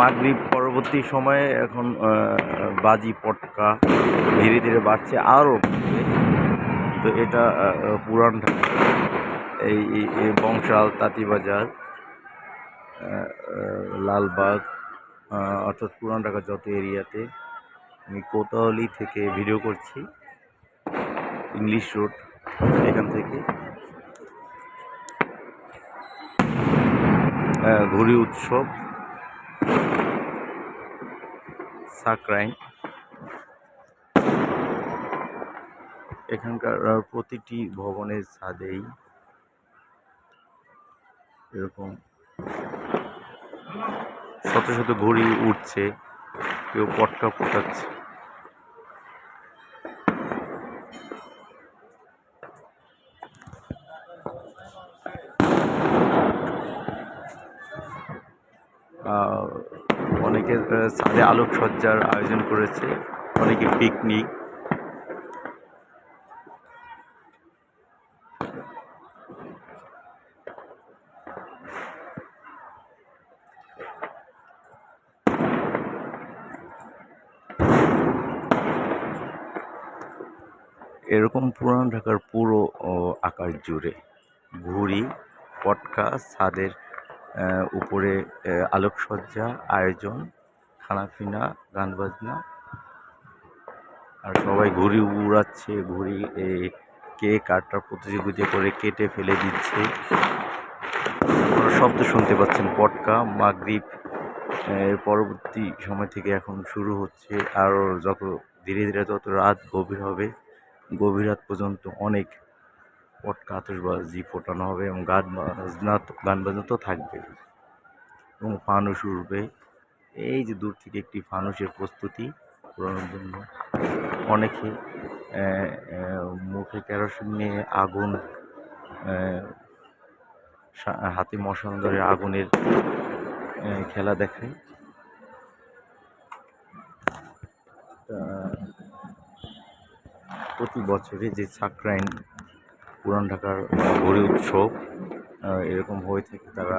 মাগরিব পরবর্তী সময়ে এখন বাজি পটকা ধীরে ধীরে বাড়ছে আরও। তো এটা পুরান এই বংশাল তাঁতিবাজার লালবাগ অর্থাৎ পুরান ঢাকা যত এরিয়াতে আমি কোতাহলি থেকে ভিডিও করছি, ইংলিশ রোড এখান থেকে। ঘুড়ি উৎসব সাকরাইন। এখানকার প্রতিটি ভবনের ছাদেই এরকম শত শত ঘড়ি উঠছে কেউ পটকা ফোটাচ্ছে অনেকে ছাদে আলোকসজ্জার আয়োজন করেছে, অনেকে পিকনিক এরকম পুরান ঢাকার পুরো আকাশ জুড়ে। ঘুড়ি, পটকা, ছাদের উপরে আলোকসজ্জা, আয়োজন, খানাপিনা গান বাজনা আর সবাই ঘুড়ি উড়াচ্ছে, ঘুড়ি কে কাঠটার প্রতিযোগিতা করে কেটে ফেলে দিচ্ছে। শব্দ শুনতে পাচ্ছেন, পটকা, মাগরিব পরবর্তী সময় থেকে এখন শুরু হচ্ছে। আর যত, ধীরে ধীরে যত রাত গভীর হবে, গভীর রাত পর্যন্ত অনেক পটকা আতশবাজি ফোটানো হবে এবং গান বাজনা গান বাজনা তো থাকবে। এবং ফানুস উঠবে। এই যে দূর থেকে একটি ফানুসের প্রস্তুতি করানোর জন্য। অনেকে মুখে কেরোসিন নিয়ে আগুন হাতে মশাল ধরে আগুনের খেলা দেখায় তা, প্রতি বছরে যে সাকরাইন পুরান ঢাকার আহ, উৎসব এরকম হয়ে থাকে তারা।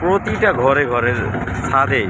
প্রতিটা ঘরে ঘরের ছাদেই